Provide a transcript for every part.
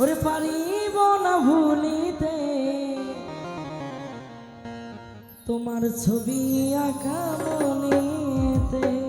ওরে পারিব না ভুলিতে। তোমার ছবি আঁকা মনেতে।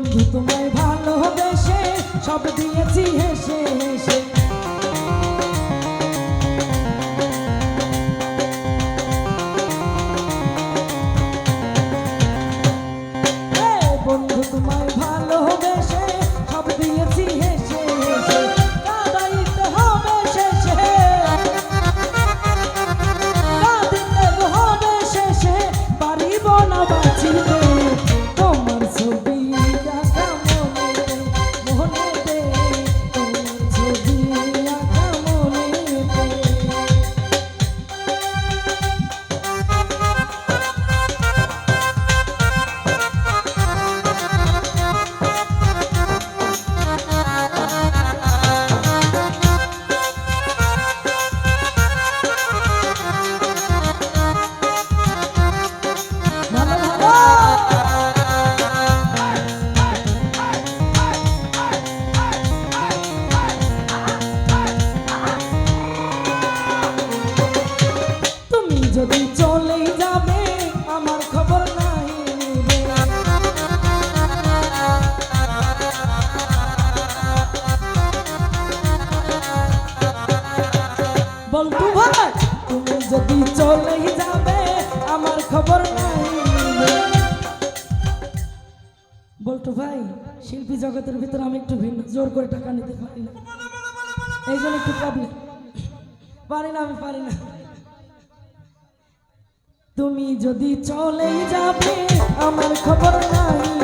mundo tomar. শিল্পী জগতের ভিতরে আমি একটু ভিন্ন, জোর করে টাকা নিতে পারি না। এই জন্য একটু প্রবলেম পারি না, আমি পারি না। তুমি যদি চলেই যাবে, আমার খবর নাই।